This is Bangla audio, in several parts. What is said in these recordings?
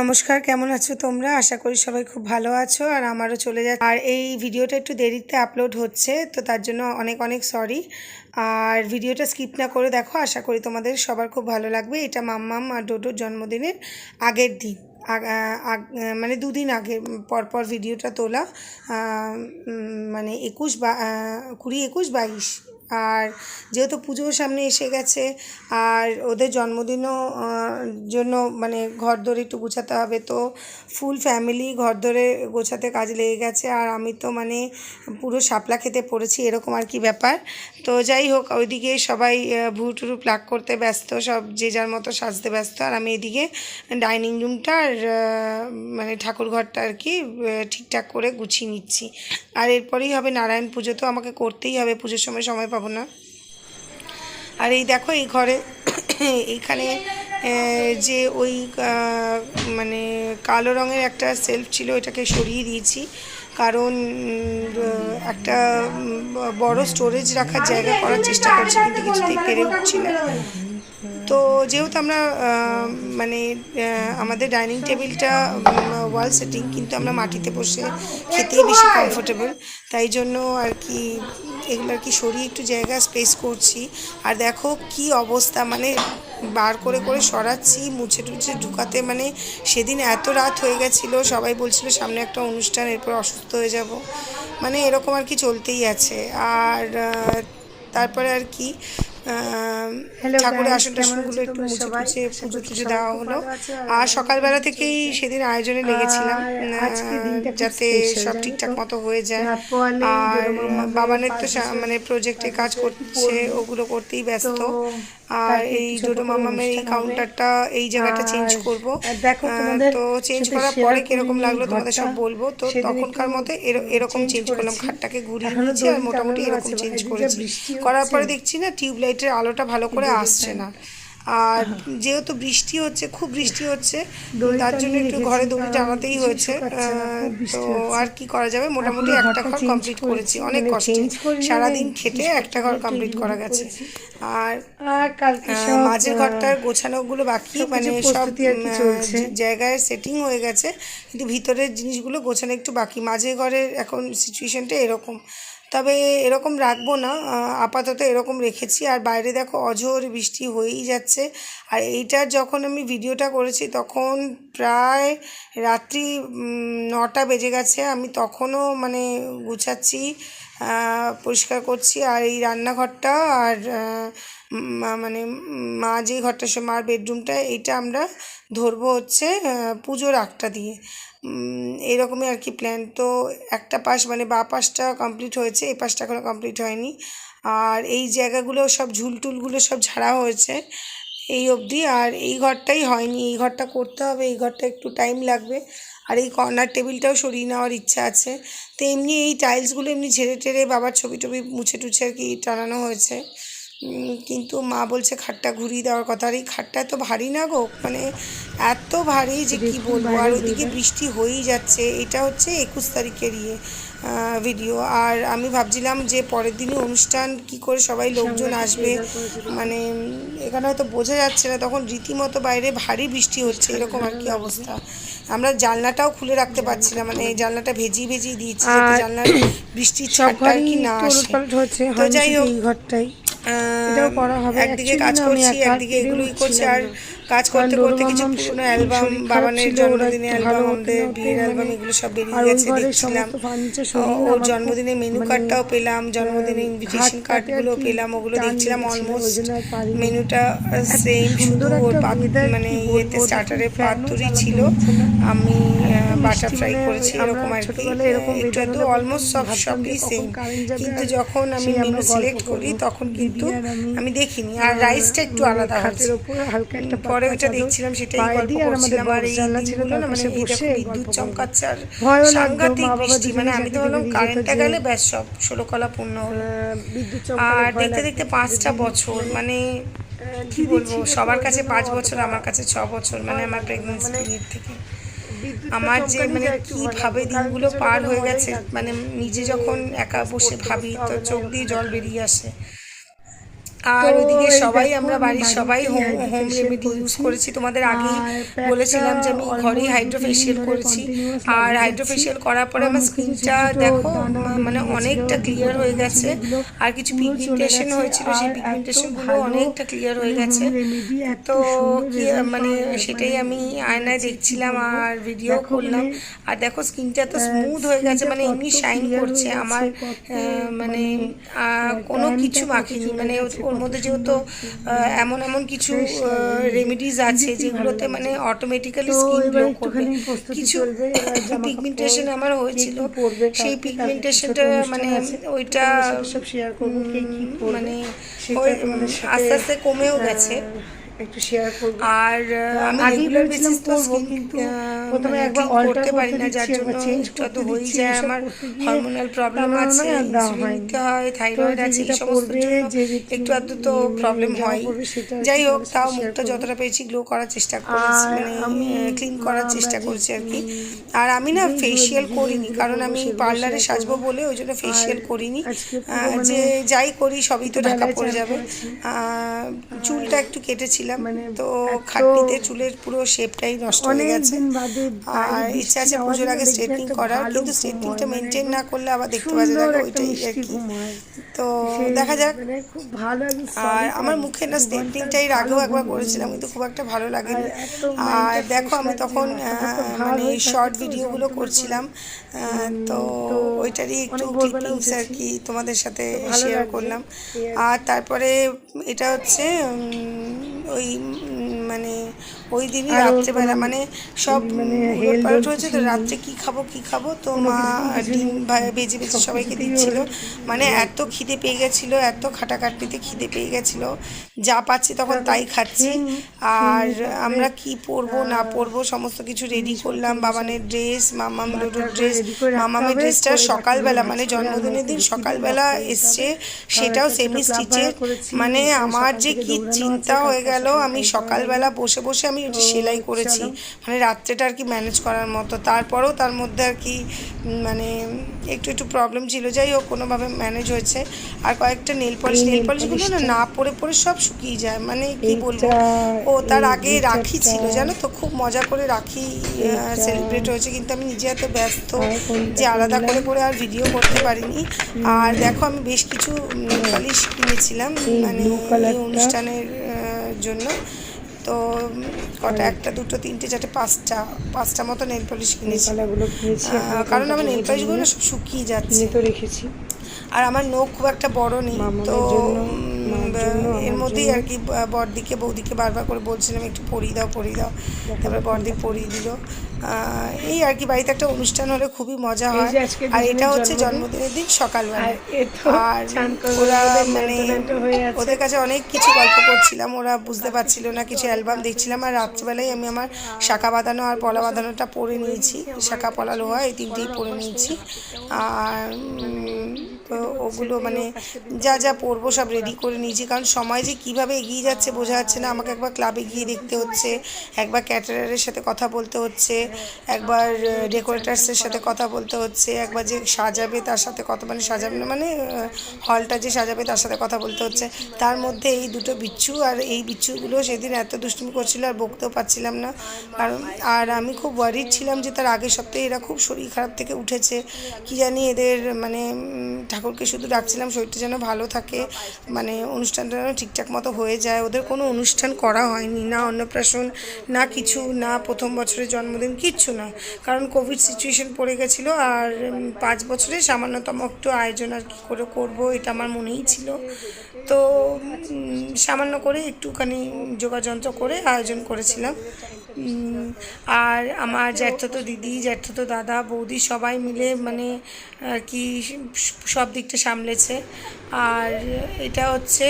নমস্কার, কেমন আছো তোমরা? আশা করি সবাই খুব ভালো আছো আর আমারও চলে যাচ্ছে। আর এই ভিডিওটা একটু দেরিতে আপলোড হচ্ছে, তো তার জন্য অনেক অনেক সরি আর ভিডিওটা স্কিপ না করে দেখো, আশা করি তোমাদের সবার খুব ভালো লাগবে। এটা মাম্মাম আর ডোডোর জন্মদিনের আগের দিন মানে দুদিন আগে, পরপর ভিডিওটা তোলা মানে একুশ বা কুড়ি একুশ, বাইশ আর যেহেতু পুজোর সামনে এসে গেছে, আর ওদের জন্মদিনও জন্য মানে ঘর ধরে একটু গোছাতে হবে, তো ফুল ফ্যামিলি ঘর ধরে গোছাতে কাজ লেগে গেছে। আর আমি তো মানে পুরো শাপলা খেতে পড়েছি, এরকম আর কি ব্যাপার। তো যাই হোক, ওইদিকে সবাই ভুটুরু প্লাক করতে ব্যস্ত, সব যে যার মতো সাজতে ব্যস্ত। আর আমি এদিকে ডাইনিং রুমটা আর মানে ঠাকুর ঘরটা আর কি ঠিকঠাক করে গুছিয়ে নিচ্ছি। আর এরপরেই হবে নারায়ণ পুজো, তো আমাকে করতেই হবে, পুজোর সময় সময় পাবো না। আর এই দেখো, এই ঘরে এইখানে যে ওই মানে কালো রঙের একটা সেলফ ছিল এটাকে সরিয়ে দিয়েছি। কারণ একটা বড় স্টোরেজ রাখার জায়গা করার চেষ্টা করছি, কিন্তু কিছুতেই পেরে উঠছি না। তো যেহেতু আমরা মানে আমাদের ডাইনিং টেবিলটা ওয়াল সেটিং কিন্তু আমরা মাটিতে বসে খেতেই বেশি কমফোর্টেবল তাই জন্য আর কি এগুলো আর কি সরিয়ে একটু জায়গা স্পেস করছি। আর দেখো কি অবস্থা মানে বার করে করে সরাচ্ছি, মুছে টুছে ঢুকাতে মানে সেদিন এত রাত হয়ে গেছিল, সবাই বলছিল সামনে একটা অনুষ্ঠান, এরপর অসুস্থ হয়ে যাব। মানে এরকম আর কি চলতেই আছে। আর তারপরে আর কি ঠাকুরের আসন টাসনগুলো একটু মুছে টুছে পুজো টুজো দেওয়া হলো। আর সকালবেলা থেকেই সেদিন আয়োজনে লেগেছিলাম। যাতে সব ঠিকঠাক মতো হয়ে যায়। আর বাবানের তো মানে প্রজেক্টে কাজ করছে ওগুলো করতেই ব্যস্ত। আর এই ডোডো মামামের এই কাউন্টারটা এই জায়গাটা চেঞ্জ করব। তো চেঞ্জ করার পরে কীরকম লাগল তোমাদের সব বলব। তো তখনকার মতো এরকম চেঞ্জ করলাম খাটটাকে ঘুরিয়ে নিয়েছি আর মোটামুটি এরকম চেঞ্জ করেছি। করার পরে দেখছি না টিউবলাইটের আলোটা ভালো করে আসছে না। আর যেহেতু বৃষ্টি হচ্ছে খুব বৃষ্টি হচ্ছে তার জন্য একটু ঘরে দড়ি টানাতেই হয়েছে। তো আর কি করা যাবে? মোটামুটি একটা ঘর কমপ্লিট করেছি করেছি, অনেক মানে কষ্টে। change করি না, সারাদিন মানে খেটে একটা ঘর কমপ্লিট করা গেছে। আর মাঝের ঘরটার গোছানোগুলো বাকি মানে সব জায়গায় সেটিং হয়ে গেছে। কিন্তু ভিতরের জিনিসগুলো গোছানো একটু বাকি। মাঝের ঘরের এখন সিচুয়েশনটা এরকম। তবে এরকম রাখব না আপাতত এরকম রেখেছি। আর বাইরে দেখো অঝোর বৃষ্টি হয়েই যাচ্ছে। আর এইটার যখন আমি ভিডিওটা করেছি তখন প্রায় রাত্রি নটা বেজে গেছে। আমি তখনও মানে গুছাচ্ছি পরিষ্কার করছি। আর এই রান্নাঘরটা আর মানে মা যে ঘরটা সে মার বেডরুমটা, এইটা আমরা ধরবো হচ্ছে পুজোর আগটা দিয়ে। এরকমই আর কি প্ল্যান তো একটা পাশ মানে বা পাশটা কমপ্লিট হয়েছে এই পাশটা এখনও কমপ্লিট হয়নি। আর এই জায়গাগুলো সব ঝুলটুলগুলো সব ঝাড়া হয়েছে এই অবধি। আর এই ঘরটাই হয়নি, এই ঘরটা করতে হবে, এই ঘরটা একটু টাইম লাগবে। আর এই কর্নার টেবিলটাও সরিয়ে নেওয়ার ইচ্ছা আছে। তো এমনি এই টাইলসগুলো এমনি ঝেড়ে টেড়ে বাবার ছবি টবি মুছে টুছে আর কি টানানো হয়েছে। কিন্তু মা বলছে খাটটা ঘুরিয়ে দেওয়ার কথা। আর এই খাটটা এত ভারী না গো? মানে এত ভারী যে কি বলব? আর ওইদিকে বৃষ্টি হয়েই যাচ্ছে। এটা হচ্ছে একুশ তারিখের ইয়ে ভিডিও আর আমি ভাবছিলাম যে পরের দিনই অনুষ্ঠান কি করে সবাই লোকজন আসবে? মানে এখানে হয়তো বোঝা যাচ্ছে না তখন রীতিমতো বাইরে ভারী বৃষ্টি হচ্ছে এরকম আর কি অবস্থা। আমরা জানলাটাও খুলে রাখতে পারছি না মানে জানলাটা ভেজিয়ে ভেজিয়ে দিয়েছি জানলার বৃষ্টির ছাড়টা আর কি না আসে। তো যাই হোক। ঘরটাই। একদিকে কাজ করছি একদিকে এগুলোই করছি। আর কাজ করতে করতে কিছু পুরনো অ্যালবাম বাবানের জন্মদিনের অ্যালবাম আমাদের বিয়ের অ্যালবাম মানে- এগুলো সব বেরিয়ে গেছে দেখছিলাম। ওর জন্মদিনে মেনু কার্ডটাও পেলাম জন্মদিনে ইনভিটেশন কার্ডগুলো পেলাম ওগুলো দেখছিলাম অলমোস্ট। মেনুটা সেম শুধু ওর মানে ইয়েতে স্টার্টারে পাতুরি ছিল। আমি বাটার ফ্রাই করেছি এরকম আর কি। একটু অলমোস্ট সব সবই সেম কিন্তু যখন আমি মেনু সিলেক্ট করি তখন কিন্তু আর আমি দেখিনি। আর রাইসটা একটু মানে আলাদা হালকা একটা পরে ওটা দেখছিলাম সেটাই গল্প করছিলাম আর এই দিনগুলো মানে এই দেখো বিদ্যুৎ চমকাচ্ছে আর সাংঘাতিক বৃষ্টি মানে আমি তো বললাম কারেন্টটা গেলে ব্যাস সব ষোলো কলা পূর্ণ। হলো আর দেখতে দেখতে পাঁচটা বছর মানে কি বলব সবার কাছে পাঁচ বছর আমার কাছে ছ বছর মানে আমার প্রেগনেন্সি মানে পিরিয়ড থেকে। আমার যে মানে কীভাবে দিনগুলো পার হয়ে গেছে মানে নিজে যখন একা বসে ভাবি তো চোখ দিয়ে জল বেরিয়ে আসে আর ওইদিকে সবাই আমরা বাড়ির সবাই হোম হোম রেমেডি ইউজ করেছি। তোমাদের আগেই বলেছিলাম যে আমি ঘরেই হাইড্রোফেশিয়াল করেছি। আর হাইড্রোফেশিয়াল করার পরে আমার স্কিনটা ছোট ছোট দেখো মানে অনেকটা ক্লিয়ার হয়ে গেছে। আর কিছু পিগমেন্টেশন হয়েছিল সেই পিগমেন্টেশনগুলো ভালো অনেকটা ক্লিয়ার হয়ে মানে গেছে। তো মানে সেটাই মানে আমি আয়নায় দেখছিলাম আর ভিডিও করলাম মানে, আর দেখো স্কিনটা এত স্মুথ হয়ে গেছে মানে এমনি শাইন করছে আমার মানে মানে, কোনো কিছু মাখিনি মানে ওর মধ্যে যেহেতু এমন এমন কিছু রেমেডিজ আছে যেগুলোতে মানে অটোমেটিক্যালি স্কিন গ্লো করবে। কিছু পিগমেন্টেশন আমার হয়েছিল। সেই পিগমেন্টেশনটা মানে ওইটা মানে আস্তে আস্তে কমেও গেছে। একটু শেয়ার করব। আর আমি ভেবেছিলাম করব, কিন্তু প্রথমে একবার ক্লিন alter করতে পারি না যার জন্য একবার করতে আধটু যায় আমার হরমোনাল প্রবলেম আছে মানে আর দেওয়া ইনসুলিন হয়নি। নিতে হয় থাইরয়েড আছে এই সমস্ত একটু আধটু তো মানে প্রবলেম হয়। যাই হোক তাও মুখটা যতটা পেয়েছি গ্লো করার চেষ্টা করেছি মানে আমি, ক্লিন করার চেষ্টা করছি আর কি। আর আমি না ফেসিয়াল করিনি কারণ আমি পার্লারে সাজবো বলে ওই জন্য ফেসিয়াল করিনি। মানে যে যাই করি সবই তো ঢাকা পড়ে যাবে। চুলটা একটু কেটেছিলাম মানে তো খাটনিতে চুলের পুরো শেপটাই নষ্ট হয়ে গেছে। আর ইচ্ছা আছে পুজোর আগে স্ট্রেটনিং করার কিন্তু স্ট্রেটনিংটা মেনটেন মানে না করলে আবার দেখতে লাগে একটা ওইটাই আর কি তো দেখা যাক। মানে খুব ভালো আর আমার মুখে না দু স্ট্রেটনিংটা আগেও একবার করেছিলাম কিন্তু খুব একটা ভালো লাগেনি। আর দেখো আমি তখন মানে শর্ট ভিডিওগুলো করছিলাম তো ওইটারই একটু ক্লিপিংস আর কি তোমাদের সাথে শেয়ার করলাম। আর তারপরে এটা হচ্ছে ওই উম, মানে ওই দিনই রাত্রেবেলা মানে সব মানে পালট হয়েছে তো রাত্রে কি খাব কি খাব? তো মা ডিম ভেজে সব সবাইকে দিচ্ছিল। মানে এত খিদে পেয়ে গেছিল এত খাটাখাটনিতে খিদে পেয়ে গেছিল। যা পাচ্ছি তখন তাই খাচ্ছি। আর আমরা কি পরবো না পরবো সমস্ত কিছু রেডি করলাম। বাবানের ড্রেস মামাম লুডুর ড্রেস মামামের ড্রেসটা সকালবেলা মানে জন্মদিনের দিন সকালবেলা এসছে সেটাও সেমি স্টিচের মানে আমার যে কি চিন্তা হয়ে গেল আমি করতে সকালবেলা বসে বসে আমি সেলাই করেছি। মানে রাত্রেটা আর কি ম্যানেজ করার মতো। তারপরেও তার মধ্যে আর কি মানে একটু একটু প্রবলেম ছিল। যাই হোক কোনোভাবে ম্যানেজ হয়েছে। আর কয়েকটা নেল পলিশ নেল পলিশগুলো না না পরে পরে সব শুকিয়ে যায়। মানে কি বলব? ও তার আগে রাখি ছিল জানো তো? খুব মজা করে রাখি সেলিব্রেট হয়েছে। কিন্তু আমি নিজে এত ব্যস্ত যে আলাদা করে করে আর ভিডিও করতে পারিনি। আর দেখো আমি বেশ কিছু নেল পলিশ কিনেছিলাম মানে অনুষ্ঠানের জন্য। তো কটা একটা দুটো তিনটে চারটে পাঁচটা পাঁচটা মতো নেল পলিশ কিনেছি। কারণ আমার নেল পলিশগুলো সব শুকিয়ে যাচ্ছে। তো রেখেছি। আর আমার নখ খুব একটা বড় নেই তো এর মধ্যেই আর কি ব- বড়দিকে বৌদিকে বারবার করে বলছিলাম একটু পরিয়ে দাও পরিয়ে দাও। তারপরে বড়দি পরিয়ে দিল। এই আর কি বাড়িতে একটা অনুষ্ঠান হলে খুবই মজা হয়। আর এটা হচ্ছে জন্মদিনের দিন সকালবেলা। আর ওরা মানে। ওদের কাছে অনেক কিছু গল্প করছিলাম। ওরা বুঝতে পারছিল না কিছু অ্যালবাম দেখছিলাম। আর রাত্রিবেলায় আমি আমার শাখা বাঁধানো আর পলা বাঁধানোটা পরে নিয়েছি। শাখা পলা লোহা এই তিনটেই পরে নিয়েছি। আর ওগুলো মানে যা যা পরবো সব রেডি করে নিয়েছি। কারণ সময় যে কীভাবে এগিয়ে যাচ্ছে বোঝা যাচ্ছে না। আমাকে একবার ক্লাবে গিয়ে দেখতে হচ্ছে। একবার ক্যাটারারের সাথে কথা বলতে হচ্ছে। একবার ডেকোরেটার্সের সাথে কথা বলতে হচ্ছে। একবার যে সাজাবে তার সাথে কথা মানে সাজাবে না মানে হলটা যে সাজাবে তার সাথে কথা বলতে হচ্ছে। তার মধ্যে এই দুটো বিচ্ছু আর এই বিচ্ছুগুলো সেদিন এত দুষ্টুমি করছিল আর বকতেও পারছিলাম না। কারণ আর আমি খুব ওয়ারিড ছিলাম যে তার আগের সপ্তাহে এরা খুব শরীর খারাপ থেকে উঠেছে। কি জানি এদের মানে ঠাকুরকে শুধু ডাকছিলাম, শরীরটা যেন ভালো থাকে মানে অনুষ্ঠানটা যেন ঠিকঠাক মতো হয়ে যায়। ওদের কোনো অনুষ্ঠান করা হয়নি, না অন্নপ্রাশন, না কিছু, না প্রথম বছরের জন্মদিন, কিচ্ছু না। কারণ কোভিড সিচুয়েশন পড়ে গেছিল আর পাঁচ বছরে সামান্যতম একটু আয়োজন আর কি করে করব, এটা আমার মনেই ছিল। তো সামান্য করে একটুখানি যোগাযন্ত্র করে আয়োজন করেছিলাম। আর আমার জ্যাঠতো দিদি, জ্যাঠতো দাদা, বৌদি সবাই মিলে মানে আর কি, সব দিকটা সামলেছে। আর এটা হচ্ছে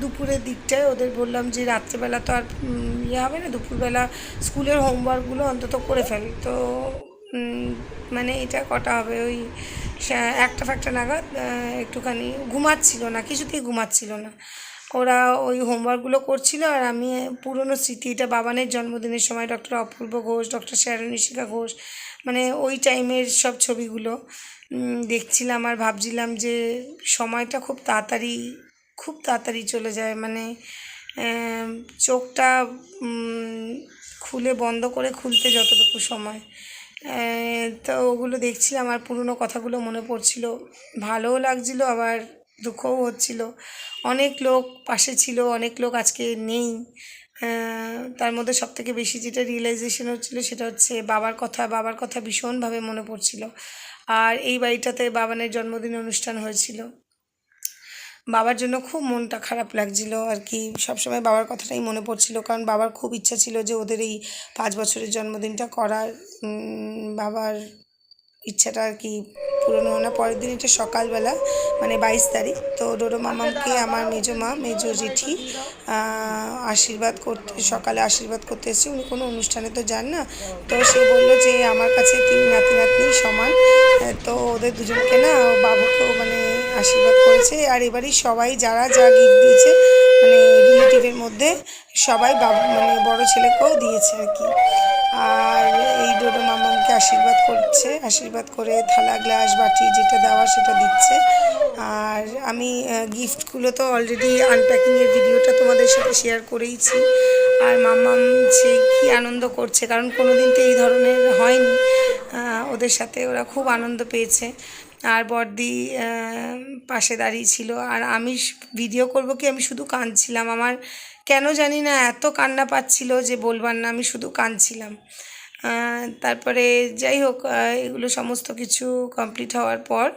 দুপুরের দিকটায় ওদের বললাম যে রাত্রেবেলা তো আর ইয়ে হবে না, দুপুরবেলা স্কুলের হোমওয়ার্কগুলো অন্তত করে ফেল। তো মানে এটা কটা হবে? ওই একটা ফ্যাক্টা নাগাদ একটুখানি ঘুমাচ্ছিল না, কিছুতেই ঘুমাচ্ছিল না। ওরা ওই হোমওয়ার্কগুলো করছিল আর আমি পুরনো স্মৃতি এটা বাবানের জন্মদিনের সময় ডক্টর অপূর্ব ঘোষ ডক্টর শ্যারণিশিকা ঘোষ মানে ওই টাইমের সব ছবিগুলো দেখছিলাম আর ভাবছিলাম যে সময়টা খুব তাড়াতাড়ি খুব তাড়াতাড়ি চলে যায়। মানে চোখটা খুলে বন্ধ করে খুলতে যতটুকু সময়। তো ওগুলো দেখছিলাম আর পুরনো কথাগুলো মনে পড়ছিল। ভালোও লাগছিল আবার দুঃখও হচ্ছিল। অনেক লোক পাশে ছিল, অনেক লোক আজকে নেই। তার মধ্যে সবথেকে বেশি যেটা রিয়েলাইজেশন হচ্ছিল সেটা হচ্ছে বাবার কথা বাবার কথা ভীষণভাবে মনে পড়ছিল। আর এই বাড়িটাতে বাবানের জন্মদিন অনুষ্ঠান হয়েছিল। বাবার জন্য খুব মনটা খারাপ লাগছিল আর কি। সবসময় বাবার কথাটাই মনে পড়ছিল কারণ বাবার খুব ইচ্ছা ছিল যে ওদের এই পাঁচ বছরের জন্মদিনটা করার। বাবার ইচ্ছাটা আর কি পূরণ হলো না। পরের দিন এটা সকালবেলা মানে বাইশ তারিখ। তো ডোডো মামাকে আমার মেজো মা, মেজো জেঠি আশীর্বাদ করতে, সকালে আশীর্বাদ করতে এসেছে। উনি কোনো অনুষ্ঠানে তো যান না। তো সে বলল যে, আমার কাছে তিন নাতি নাতনি সমান। তো ওদের দুজনকে না বাবুকেও মানে আশীর্বাদ করেছে। আর এবারই সবাই যারা যা গিফট দিয়েছে মানে রিলেটিভের মধ্যে, সবাই বাবু মানে বড় ছেলেকেও দিয়েছে আর কি। আর এই ডোডো মামাকে আশীর্বাদ করছে, আশীর্বাদ করে থালা, গ্লাস, বাটি যেটা দেওয়া সেটা দিচ্ছে। আর আমি গিফটগুলো তো অলরেডি আনপ্যাকিংয়ের ভিডিওটা তোমাদের সাথে শেয়ার করেইছি। আর মাম্মাম সে কী আনন্দ করছে, কারণ কোনো দিন তো এই ধরনের হয়নি। ওদের সাথে ওরা খুব আনন্দ পেয়েছে। আর বর্দি পাশে দাঁড়িয়ে ছিল। আর আমি ভিডিও করব কি? আমি শুধু কাঁদছিলাম। আমার কেন জানি না এত কান্না পাচ্ছিল যে বলবার না, আমি শুধু কাঁদছিলাম। তারপরে যাই হোক এগুলো সমস্ত কিছু কমপ্লিট হওয়ার পর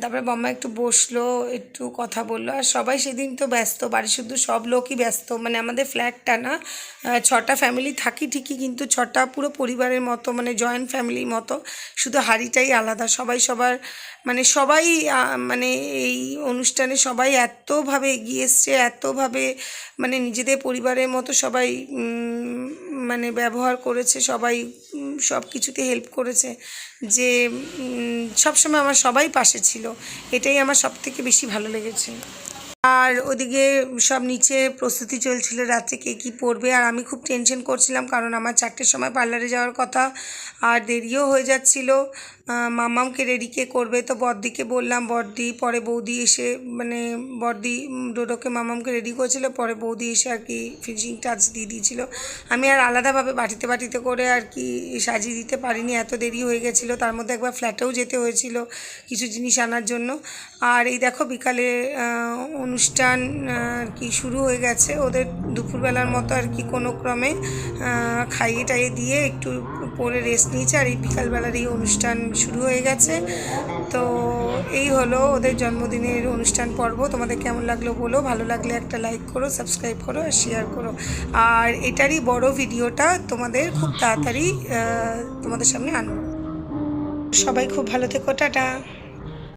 তারপরে বম্মা একটু বসল, একটু কথা বলল। আর সবাই সেদিন তো ব্যস্ত বাড়ি শুধু সব লোকই ব্যস্ত। মানে আমাদের ফ্ল্যাটটা না ছটা ফ্যামিলি থাকি ঠিকই, কিন্তু ছটা পুরো পরিবারের মতো মানে জয়েন্ট ফ্যামিলির মতো। শুধু হাড়িটাই আলাদা। সবাই সবার মানে সবাই মানে এই অনুষ্ঠানে সবাই এতভাবে এগিয়ে এসছে, এতভাবে মানে নিজেদের পরিবারের মতো সবাই মানে ব্যবহার করেছে, সবাই সব কিছুতে হেল্প করেছে যে সবসময় আমার সবাই পাশে ছিল। এটাই আমার সবথেকে বেশি ভালো লেগেছে। আর ওদিকে সব নিচে প্রস্তুতি চলছিল রাত্রে কে কী পরবে আর আমি খুব টেনশন করছিলাম কারণ আমার চারটের সময় পার্লারে যাওয়ার কথা আর দেরিও হয়ে যাচ্ছিল। মামামকে রেডি কে করবে তো বড়দিকে বললাম, বড়দি, পরে বৌদি এসে মানে বড়দি ডোডোকে মামামকে রেডি করেছিল, পরে বৌদি এসে আর কি ফিনিশিং টাচ দিয়ে দিয়েছিল। আমি আর আলাদাভাবে বাটিতে বাটিতে করে আর কি সাজিয়ে দিতে পারিনি, এত দেরি হয়ে গেছিল। তার মধ্যে একবার ফ্ল্যাটেও যেতে হয়েছিল কিছু জিনিস আনার জন্য। আর এই দেখো বিকালে অনুষ্ঠান আর কি শুরু হয়ে গেছে। ওদের দুপুরবেলার মতো আর কি কোনো ক্রমে খাইয়ে টাইয়ে দিয়ে একটু পরে রেস্ট নিয়েছে। আর এই বিকালবেলার এই অনুষ্ঠান শুরু হয়ে গেছে। তো এই হলো ওদের জন্মদিনের অনুষ্ঠান পর্ব। তোমাদের কেমন লাগল বলো। ভালো লাগলে একটা লাইক করো সাবস্ক্রাইব করো আর শেয়ার করো। আর এটারই বড় ভিডিওটা তোমাদের খুব তাড়াতাড়ি তোমাদের সামনে আনব। সবাই খুব ভালো থেকো, টাটা।